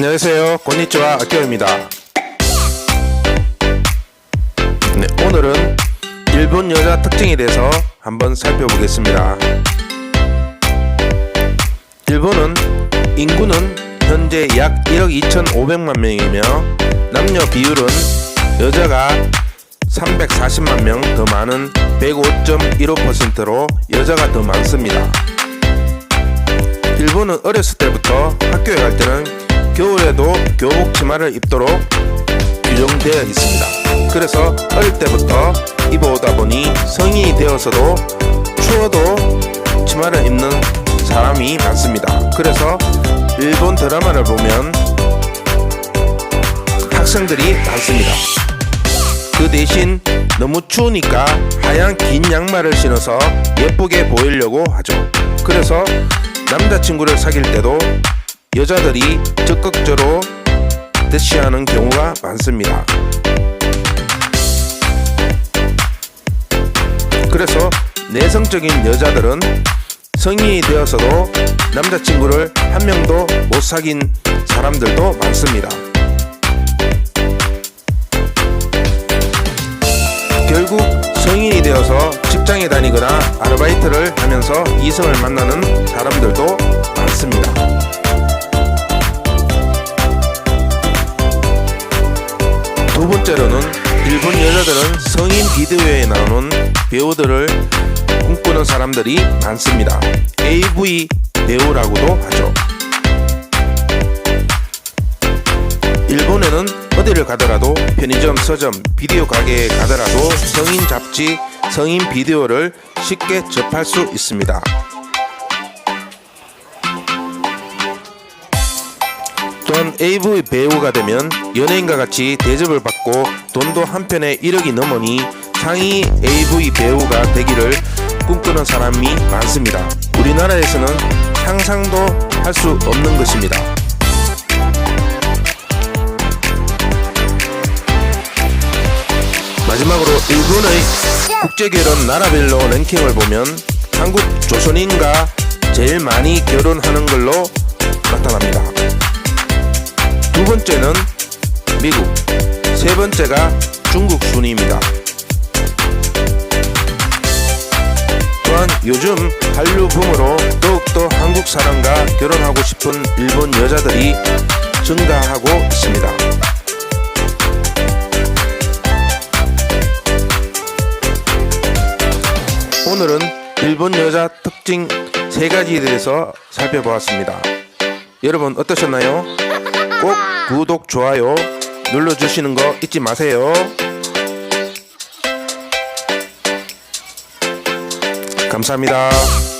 안녕하세요. konnichiwa 아껴입니다. 네, 오늘은 일본 여자 특징에 대해서 한번 살펴보겠습니다. 일본은 인구는 현재 약 1억 2,500만 명이며 남녀 비율은 여자가 340만 명 더 많은 105.15%로 여자가 더 많습니다. 일본은 어렸을 때부터 학교에 갈 때는 겨울에도 교복 치마를 입도록 규정되어 있습니다. 그래서 어릴 때부터 입어오다 보니 성인이 되어서도 추워도 치마를 입는 사람이 많습니다. 그래서 일본 드라마를 보면 학생들이 많습니다. 그 대신 너무 추우니까 하얀 긴 양말을 신어서 예쁘게 보이려고 하죠. 그래서 남자친구를 사귈 때도 여자들이 적극적으로 대시하는 경우가 많습니다. 그래서 내성적인 여자들은 성인이 되어서도 남자친구를 한 명도 못 사귄 사람들도 많습니다. 결국 성인이 되어서 직장에 다니거나 아르바이트를 하면서 이성을 만나는 사람들도 두 번째로는 일본 여자들은 성인 비디오에 나오는 배우들을 꿈꾸는 사람들이 많습니다. AV 배우라고도 하죠. 일본에는 어디를 가더라도 편의점, 서점, 비디오 가게에 가더라도 성인 잡지, 성인 비디오를 쉽게 접할 수 있습니다. 또한 AV 배우가 되면 연예인과 같이 대접을 받고 돈도 한편에 1억이 넘으니 상위 AV 배우가 되기를 꿈꾸는 사람이 많습니다. 우리나라에서는 상상도 할 수 없는 것입니다. 마지막으로 일본의 국제결혼 나라별로 랭킹을 보면 한국 조선인과 제일 많이 결혼하는 걸로 번째는 미국, 세 번째가 중국 순위입니다. 또한 요즘 한류 붐으로 더욱더 한국 사람과 결혼하고 싶은 일본 여자들이 증가하고 있습니다. 오늘은 일본 여자 특징 세 가지에 대해서 살펴보았습니다. 여러분 어떠셨나요? 꼭 구독, 좋아요 눌러주시는 거 잊지 마세요. 감사합니다.